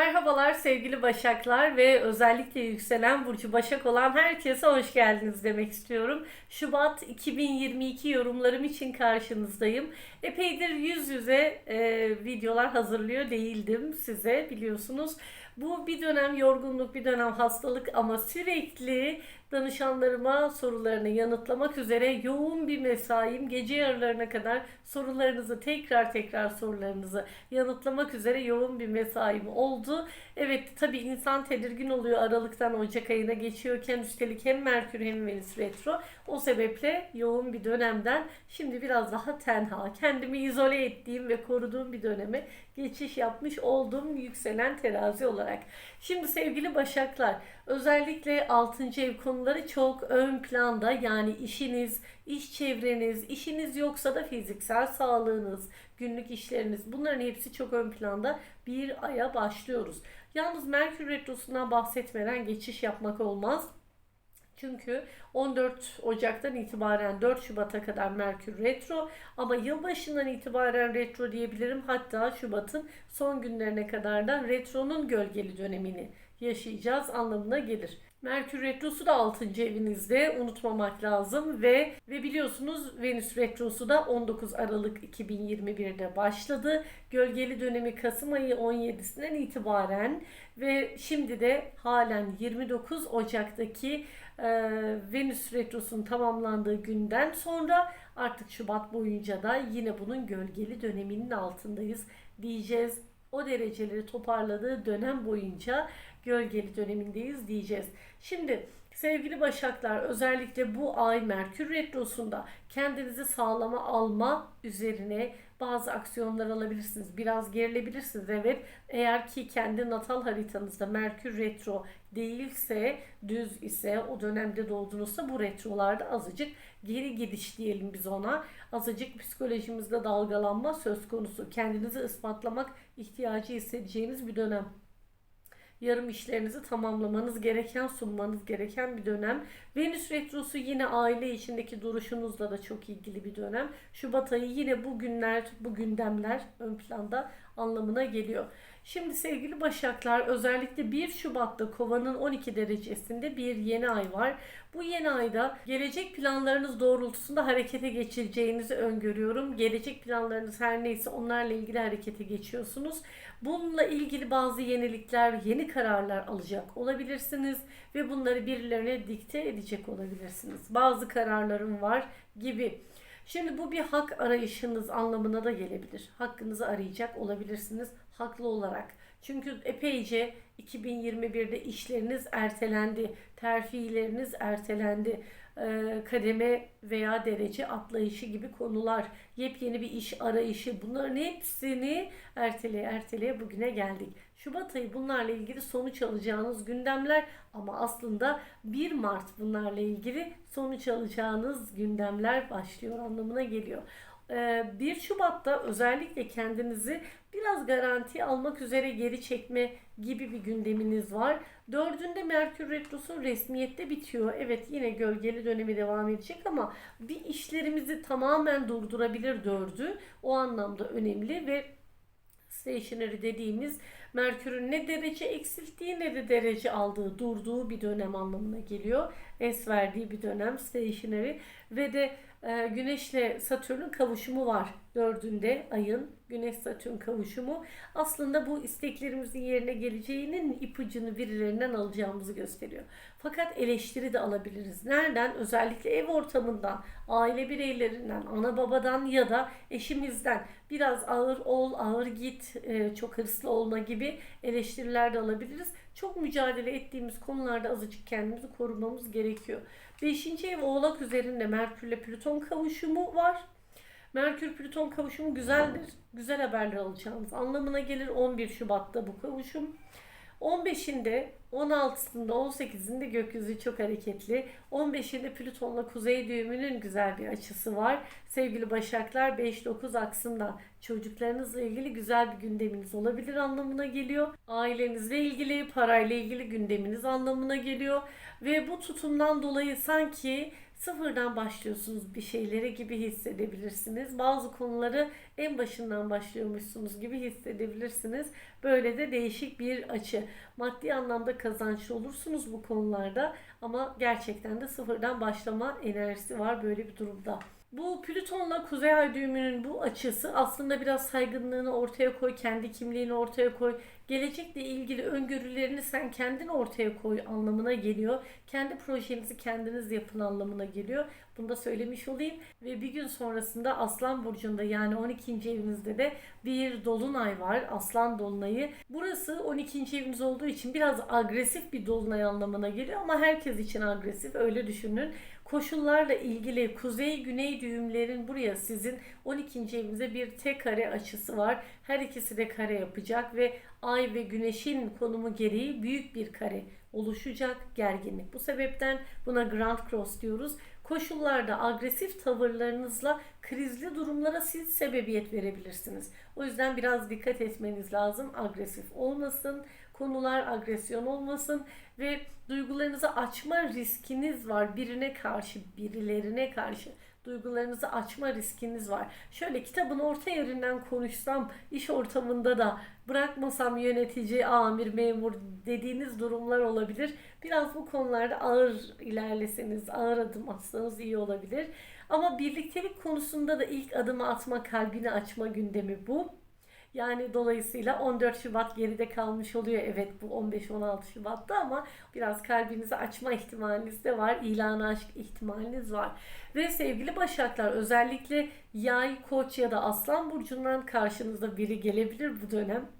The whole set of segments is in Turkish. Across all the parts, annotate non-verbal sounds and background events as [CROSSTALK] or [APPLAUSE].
Merhabalar sevgili Başaklar ve özellikle yükselen burcu Başak olan herkese hoş geldiniz demek istiyorum. Şubat 2022 yorumlarım için karşınızdayım. Epeydir yüz yüze e, videolar hazırlıyor değildim size biliyorsunuz. Bu bir dönem yorgunluk, bir dönem hastalık ama sürekli danışanlarıma sorularını yanıtlamak üzere yoğun bir mesaim gece yarılarına kadar sorularınızı tekrar tekrar sorularınızı yanıtlamak üzere yoğun bir mesaim oldu. Evet tabii insan tedirgin oluyor Aralık'tan Ocak ayına geçiyorken üstelik hem Merkür hem Venüs retro. O sebeple yoğun bir dönemden şimdi biraz daha tenha, kendimi izole ettiğim ve koruduğum bir döneme geçiş yapmış oldum yükselen terazi olarak. Şimdi sevgili Başaklar özellikle 6. ev konuları çok ön planda yani işiniz, iş çevreniz, işiniz yoksa da fiziksel sağlığınız, günlük işleriniz bunların hepsi çok ön planda bir aya başlıyoruz. Yalnız Merkür Retrosu'ndan bahsetmeden geçiş yapmak olmaz. Çünkü 14 Ocak'tan itibaren 4 Şubat'a kadar Merkür retro ama yılbaşından itibaren retro diyebilirim. Hatta Şubat'ın son günlerine kadar da retronun gölgeli dönemini yaşayacağız anlamına gelir. Merkür Retrosu da 6. evinizde unutmamak lazım ve ve biliyorsunuz Venüs Retrosu da 19 Aralık 2021'de başladı. Gölgeli dönemi Kasım ayı 17'sinden itibaren ve şimdi de halen 29 Ocak'taki Venüs Retrosu'nun tamamlandığı günden sonra artık Şubat boyunca da yine bunun gölgeli döneminin altındayız diyeceğiz. O dereceleri toparladığı dönem boyunca gölgeli dönemindeyiz diyeceğiz. Şimdi sevgili Başaklar özellikle bu ay Merkür Retrosu'nda kendinizi sağlama alma üzerine bazı aksiyonlar alabilirsiniz. Biraz gerilebilirsiniz evet. Eğer ki kendi natal haritanızda Merkür Retro değilse, düz ise, o dönemde doğdunuzsa bu retrolarda azıcık geri gidiş diyelim biz ona. Azıcık psikolojimizde dalgalanma söz konusu. Kendinizi ispatlamak ihtiyacı hissedeceğiniz bir dönem yarım işlerinizi tamamlamanız gereken, sunmanız gereken bir dönem. Venüs Retrosu yine aile içindeki duruşunuzla da çok ilgili bir dönem. Şubat ayı yine bu günler, bu gündemler ön planda anlamına geliyor. Şimdi sevgili Başaklar özellikle 1 Şubat'ta Kova'nın 12 derecesinde bir yeni ay var. Bu yeni ayda gelecek planlarınız doğrultusunda harekete geçireceğinizi öngörüyorum. Gelecek planlarınız her neyse onlarla ilgili harekete geçiyorsunuz. Bununla ilgili bazı yenilikler, yeni kararlar alacak olabilirsiniz ve bunları birilerine dikte edecek olabilirsiniz. Bazı kararlarım var gibi. Şimdi bu bir hak arayışınız anlamına da gelebilir. Hakkınızı arayacak olabilirsiniz haklı olarak. Çünkü epeyce 2021'de işleriniz ertelendi, terfileriniz ertelendi, ee, kademe veya derece atlayışı gibi konular, yepyeni bir iş arayışı bunların hepsini erteleye erteleye bugüne geldik. Şubat ayı bunlarla ilgili sonuç alacağınız gündemler ama aslında 1 Mart bunlarla ilgili sonuç alacağınız gündemler başlıyor anlamına geliyor. 1 ee, Şubat'ta özellikle kendinizi biraz garanti almak üzere geri çekme gibi bir gündeminiz var. Dördünde Merkür Retrosu resmiyette bitiyor. Evet yine gölgeli dönemi devam edecek ama bir işlerimizi tamamen durdurabilir dördü. O anlamda önemli ve stationary dediğimiz Merkür'ün ne derece eksilttiği ne de derece aldığı, durduğu bir dönem anlamına geliyor. Es verdiği bir dönem stationary ve de e, Güneşle Satürn'ün kavuşumu var. Dördünde ayın Güneş Satürn kavuşumu. Aslında bu isteklerimizin yerine geleceğinin ipucunu birilerinden alacağımızı gösteriyor. Fakat eleştiri de alabiliriz. Nereden? Özellikle ev ortamından, aile bireylerinden, ana babadan ya da eşimizden biraz ağır ol, ağır git, e, çok hırslı olma gibi eleştiriler de alabiliriz. Çok mücadele ettiğimiz konularda azıcık kendimizi korumamız gerekiyor. Beşinci ev oğlak üzerinde Merkür ile Plüton kavuşumu var. Merkür Plüton kavuşumu güzeldir. Güzel haberler alacağınız anlamına gelir. 11 Şubat'ta bu kavuşum. 15'inde, 16'sında, 18'inde gökyüzü çok hareketli. 15'inde Plüton'la kuzey düğümünün güzel bir açısı var. Sevgili Başaklar 5-9 aksında çocuklarınızla ilgili güzel bir gündeminiz olabilir anlamına geliyor. Ailenizle ilgili, parayla ilgili gündeminiz anlamına geliyor. Ve bu tutumdan dolayı sanki sıfırdan başlıyorsunuz bir şeylere gibi hissedebilirsiniz. Bazı konuları en başından başlıyormuşsunuz gibi hissedebilirsiniz. Böyle de değişik bir açı. Maddi anlamda kazançlı olursunuz bu konularda ama gerçekten de sıfırdan başlama enerjisi var böyle bir durumda. Bu Plüton'la Kuzey Ay düğümünün bu açısı aslında biraz saygınlığını ortaya koy, kendi kimliğini ortaya koy, gelecekle ilgili öngörülerini sen kendin ortaya koy anlamına geliyor. Kendi projenizi kendiniz yapın anlamına geliyor. Bunu da söylemiş olayım. Ve bir gün sonrasında Aslan Burcu'nda yani 12. evinizde de bir dolunay var. Aslan dolunayı. Burası 12. eviniz olduğu için biraz agresif bir dolunay anlamına geliyor ama herkes için agresif öyle düşünün koşullarla ilgili kuzey güney düğümlerin buraya sizin 12. evinize bir tek kare açısı var. Her ikisi de kare yapacak ve ay ve güneşin konumu gereği büyük bir kare oluşacak gerginlik. Bu sebepten buna Grand Cross diyoruz. Koşullarda agresif tavırlarınızla krizli durumlara siz sebebiyet verebilirsiniz. O yüzden biraz dikkat etmeniz lazım. Agresif olmasın, konular agresyon olmasın ve duygularınızı açma riskiniz var birine karşı, birilerine karşı duygularınızı açma riskiniz var. Şöyle kitabın orta yerinden konuşsam, iş ortamında da bırakmasam yönetici, amir, memur dediğiniz durumlar olabilir. Biraz bu konularda ağır ilerleseniz, ağır adım atsanız iyi olabilir. Ama birliktelik konusunda da ilk adımı atma, kalbini açma gündemi bu. Yani dolayısıyla 14 Şubat geride kalmış oluyor. Evet bu 15-16 Şubat'ta ama biraz kalbinizi açma ihtimaliniz de var. İlan aşk ihtimaliniz var. Ve sevgili Başaklar özellikle Yay, Koç ya da Aslan burcundan karşınızda biri gelebilir bu dönem.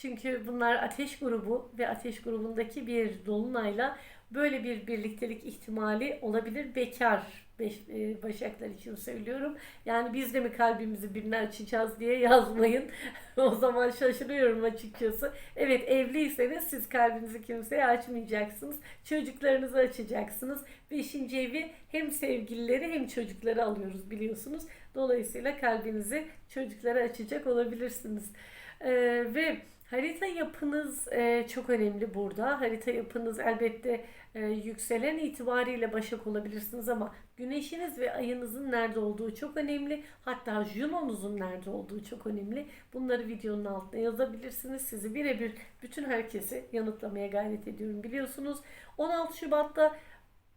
Çünkü bunlar ateş grubu ve ateş grubundaki bir dolunayla böyle bir birliktelik ihtimali olabilir. Bekar beş, e, başaklar için söylüyorum. Yani biz de mi kalbimizi birine açacağız diye yazmayın. [LAUGHS] o zaman şaşırıyorum açıkçası. Evet evliyseniz siz kalbinizi kimseye açmayacaksınız. Çocuklarınızı açacaksınız. Beşinci evi hem sevgilileri hem çocukları alıyoruz biliyorsunuz. Dolayısıyla kalbinizi çocuklara açacak olabilirsiniz. Ee, ve Harita yapınız e, çok önemli burada. Harita yapınız elbette e, yükselen itibariyle başak olabilirsiniz ama güneşiniz ve ayınızın nerede olduğu çok önemli. Hatta Juno'nuzun nerede olduğu çok önemli. Bunları videonun altına yazabilirsiniz. Sizi birebir bütün herkesi yanıtlamaya gayret ediyorum biliyorsunuz. 16 Şubat'ta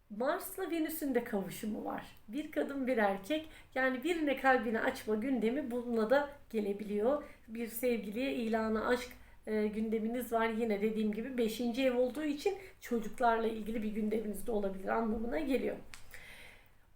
Mars'la Venüs'ün de kavuşumu var. Bir kadın bir erkek yani birine kalbini açma gündemi bununla da gelebiliyor. Bir sevgiliye ilanı aşk e, gündeminiz var. Yine dediğim gibi 5. ev olduğu için çocuklarla ilgili bir gündeminiz de olabilir anlamına geliyor.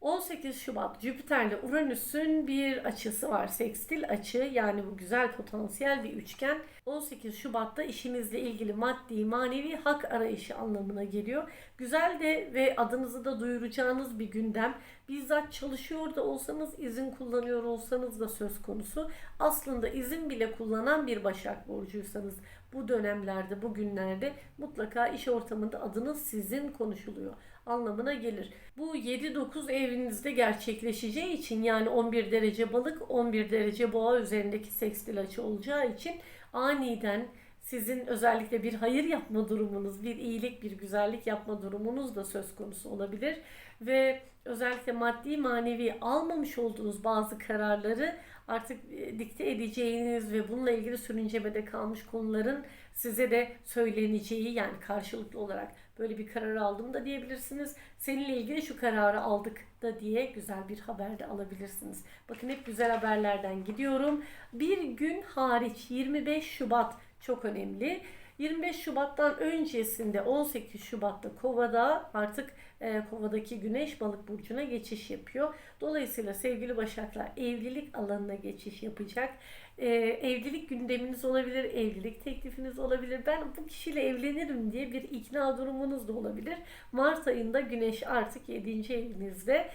18 Şubat Jüpiter'le Uranüs'ün bir açısı var. Sekstil açı yani bu güzel potansiyel bir üçgen. 18 Şubat'ta işinizle ilgili maddi manevi hak arayışı anlamına geliyor. Güzel de ve adınızı da duyuracağınız bir gündem. Bizzat çalışıyor da olsanız izin kullanıyor olsanız da söz konusu. Aslında izin bile kullanan bir Başak Burcuysanız bu dönemlerde, bu günlerde mutlaka iş ortamında adınız sizin konuşuluyor anlamına gelir. Bu 7-9 evinizde gerçekleşeceği için yani 11 derece balık 11 derece boğa üzerindeki sekstil açı olacağı için aniden sizin özellikle bir hayır yapma durumunuz, bir iyilik, bir güzellik yapma durumunuz da söz konusu olabilir. Ve özellikle maddi manevi almamış olduğunuz bazı kararları artık e, dikte edeceğiniz ve bununla ilgili sürüncemede kalmış konuların size de söyleneceği yani karşılıklı olarak böyle bir karar aldım da diyebilirsiniz. Seninle ilgili şu kararı aldık da diye güzel bir haber de alabilirsiniz. Bakın hep güzel haberlerden gidiyorum. Bir gün hariç 25 Şubat çok önemli. 25 Şubat'tan öncesinde 18 Şubat'ta Kova'da artık e, Kova'daki Güneş Balık burcuna geçiş yapıyor. Dolayısıyla sevgili Başaklar evlilik alanına geçiş yapacak. E, evlilik gündeminiz olabilir, evlilik teklifiniz olabilir. Ben bu kişiyle evlenirim diye bir ikna durumunuz da olabilir. Mart ayında Güneş artık 7. evinizde.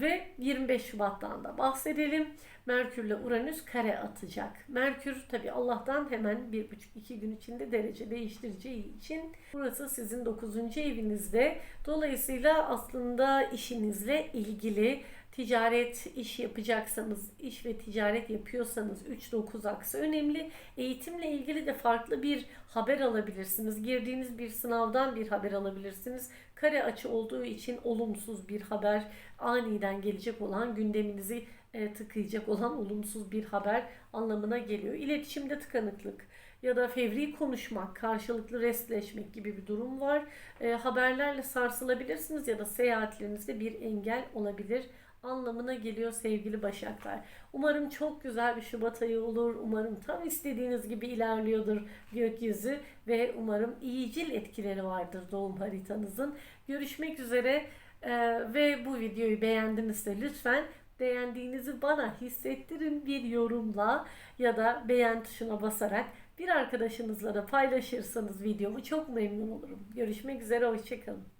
Ve 25 Şubat'tan da bahsedelim. Merkür ile Uranüs kare atacak. Merkür tabi Allah'tan hemen bir buçuk iki gün içinde derece değiştireceği için burası sizin 9. evinizde. Dolayısıyla aslında işinizle ilgili ticaret iş yapacaksanız, iş ve ticaret yapıyorsanız 3-9 aksı önemli. Eğitimle ilgili de farklı bir haber alabilirsiniz. Girdiğiniz bir sınavdan bir haber alabilirsiniz. Kare açı olduğu için olumsuz bir haber, aniden gelecek olan gündeminizi e, tıkayacak olan olumsuz bir haber anlamına geliyor. İletişimde tıkanıklık ya da fevri konuşmak, karşılıklı restleşmek gibi bir durum var. E, haberlerle sarsılabilirsiniz ya da seyahatlerinizde bir engel olabilir anlamına geliyor sevgili Başaklar. Umarım çok güzel bir Şubat ayı olur. Umarım tam istediğiniz gibi ilerliyordur gökyüzü ve umarım iyicil etkileri vardır doğum haritanızın. Görüşmek üzere e, ve bu videoyu beğendinizse lütfen beğendiğinizi bana hissettirin bir yorumla ya da beğen tuşuna basarak bir arkadaşınızla da paylaşırsanız videomu çok memnun olurum. Görüşmek üzere, hoşçakalın.